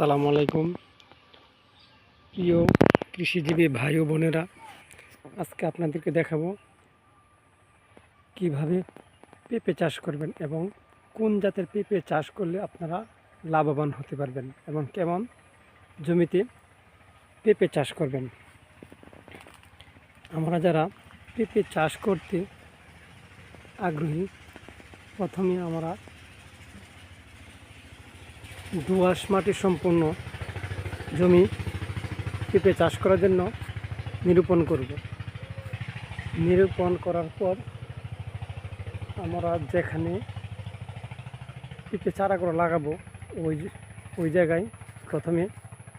আসসালামু আলাইকুম। প্রিয় কৃষিজীবী ভাই ও বোনেরা, আজকে আপনাদেরকে দেখাবো কীভাবে পেঁপে চাষ করবেন এবং কোন জাতের পেঁপে চাষ করলে আপনারা লাভবান হতে পারবেন এবং কেমন জমিতে পেঁপে চাষ করবেন। আমরা যারা পেঁপে চাষ করতে আগ্রহী, প্রথমে আমরা দোআঁশ মাটি সম্পূর্ণ জমি পেঁপে চাষ করার জন্য নিরূপণ করব। নিরূপণ করার পর আমরা যেখানে পেঁপে চারাগুলো লাগাবো, ওই ওই জায়গায় প্রথমে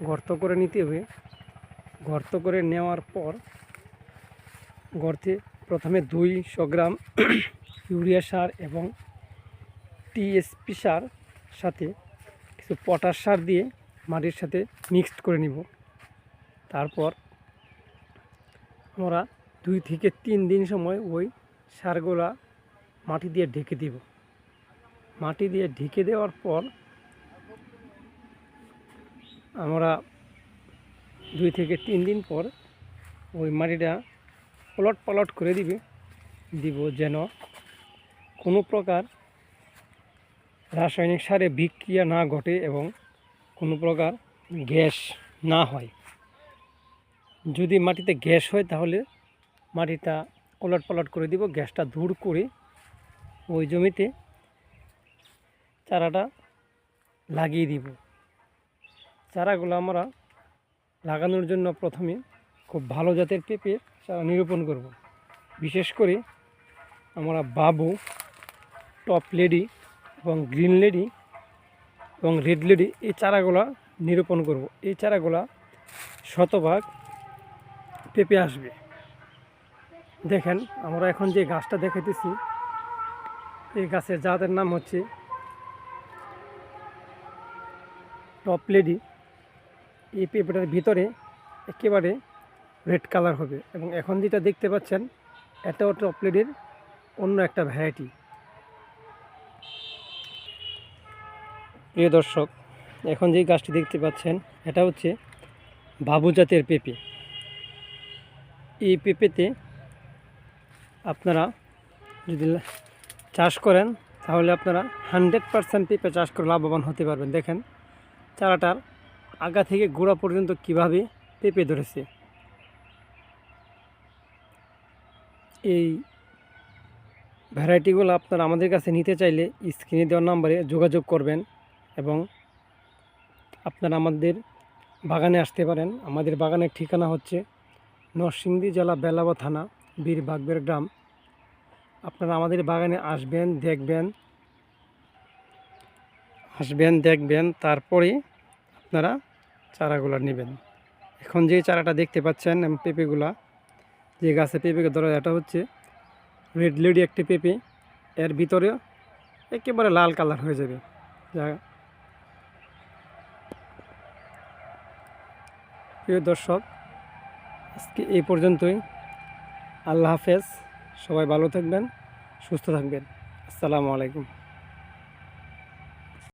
গর্ত করে নিতে হবে। গর্ত করে নেওয়ার পর গর্তে প্রথমে দুইশো গ্রাম ইউরিয়া সার এবং টিএসপি সার সাথে কিছু পটাশ সার দিয়ে মাটির সাথে মিক্সড করে নিব। তারপর আমরা দুই থেকে তিন দিন সময় ওই সারগুলা মাটি দিয়ে ঢেকে দিব। মাটি দিয়ে ঢেকে দেওয়ার পর আমরা দুই থেকে তিন দিন পর ওই মাটিটা পলট পলট করে দিবে। দিব যেন কোনো প্রকার রাসায়নিক সারে বিক্রিয়া না ঘটে এবং কোনো প্রকার গ্যাস না হয়। যদি মাটিতে গ্যাস হয় তাহলে মাটিটা ওলট পালট করে দিব, গ্যাসটা দূর করে ওই জমিতে চারাটা লাগিয়ে দিব। চারাগুলো আমরা লাগানোর জন্য প্রথমে খুব ভালো জাতের পেঁপে চারা নিরূপণ করব। বিশেষ করে আমরা বাবু, টপ লেডি এবং গ্রিন লেডি এবং রেড লেডি এই চারাগুলা নিরূপণ করব। এই চারাগুলা শতভাগ পেঁপে আসবে। দেখেন, আমরা এখন যে গাছটা দেখাইতেছি, এই গাছের জাতের নাম হচ্ছে টপ লেডি। এই পেঁপেটার ভিতরে একেবারে রেড কালার হবে এবং এখন যেটা দেখতে পাচ্ছেন, এটাও টপ লেডির অন্য একটা ভ্যারাইটি। প্রিয় দর্শক, এখন যেই গাছটি দেখতে পাচ্ছেন, এটা হচ্ছে বাবু জাতের পেঁপে। এই পেঁপেতে আপনারা যদি চাষ করেন, তাহলে আপনারা হান্ড্রেড পারসেন্ট পেঁপে চাষ করে লাভবান হতে পারবেন। দেখেন, চারাটার আগা থেকে গোড়া পর্যন্ত কীভাবে পেঁপে ধরেছে। এই ভ্যারাইটিগুলো আপনারা আমাদের কাছে নিতে চাইলে স্ক্রিনে দেওয়ার নাম্বারে যোগাযোগ করবেন। এবং আপনারা আমাদের বাগানে আসতে পারেন। আমাদের বাগানের ঠিকানা হচ্ছে নরসিংদী জেলা বেলাবা থানা, বীর বাগবের গ্রাম। আপনারা আমাদের বাগানে আসবেন, দেখবেন আসবেন, দেখবেন, তারপরে আপনারা চারাগুলো নেবেন। এখন যে চারাটা দেখতে পাচ্ছেন পেঁপেগুলা, যে গাছে পেঁপে ধরা এটা হচ্ছে রেড লেডি একটি পেঁপে। এর ভিতরে একেবারে লাল কালার হয়ে যাবে। যা প্রিয় দর্শক আজকে এই পর্যন্তই। আল্লাহ হাফেজ। সবাই ভালো থাকবেন সুস্থ থাকবেন। আসসালামু আলাইকুম।